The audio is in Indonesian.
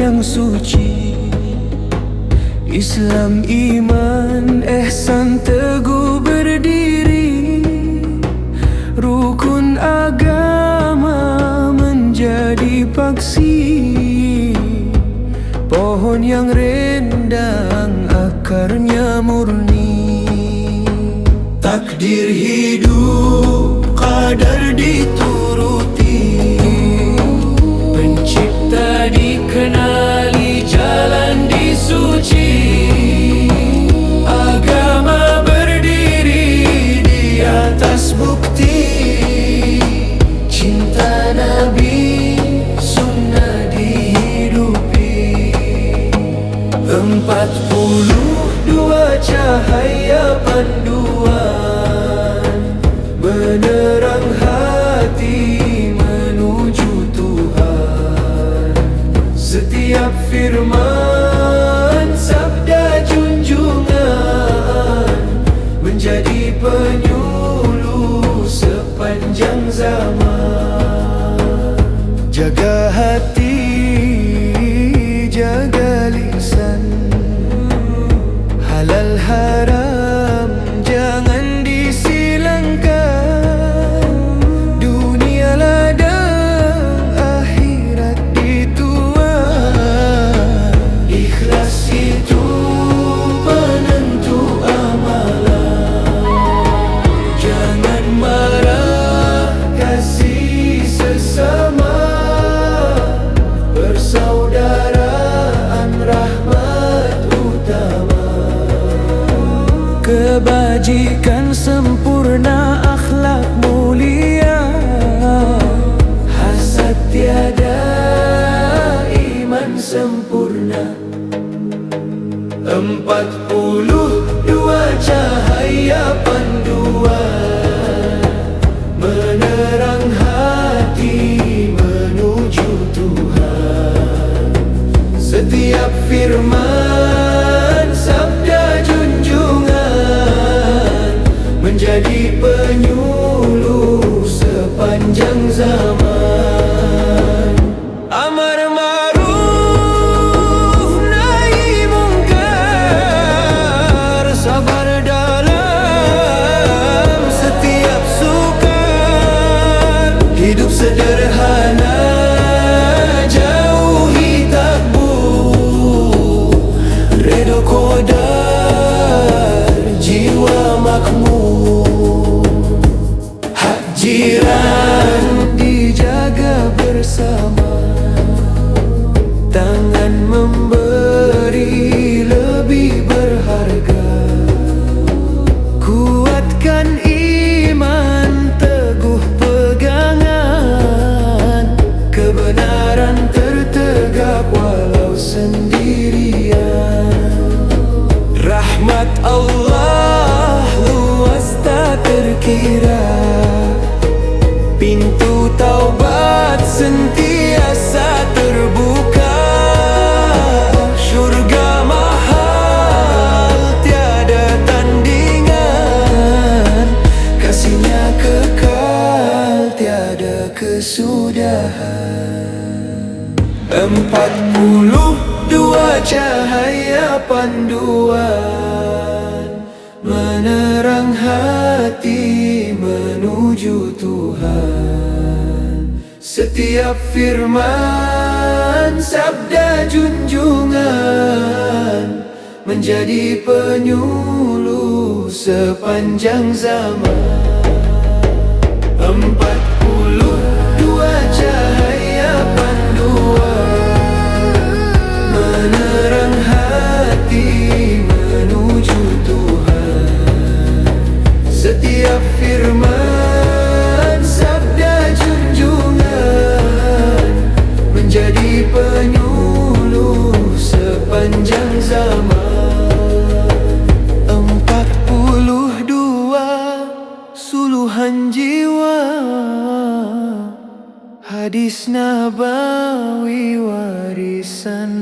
yang suci. Islam, iman, ihsan teguh berdiri. Rukun agama menjadi paksi. Pohon yang rindang akarnya murni. Takdir hidup qadar dituruti empat puluh dua cahaya pandu. Empat puluh dua cahaya panduan Menerang hati menuju Tuhan. Setiap firman sabda junjungan Menjadi terkira Pintu taubat sentiasa terbuka. Syurga mahal tiada tandingan. Kasihnya kekal tiada kesudahan. Empat puluh dua cahaya panduan menuju Tuhan. Setiap firman sabda junjungan Menjadi penyuluh sepanjang zaman. Empat Nais na bawi warisan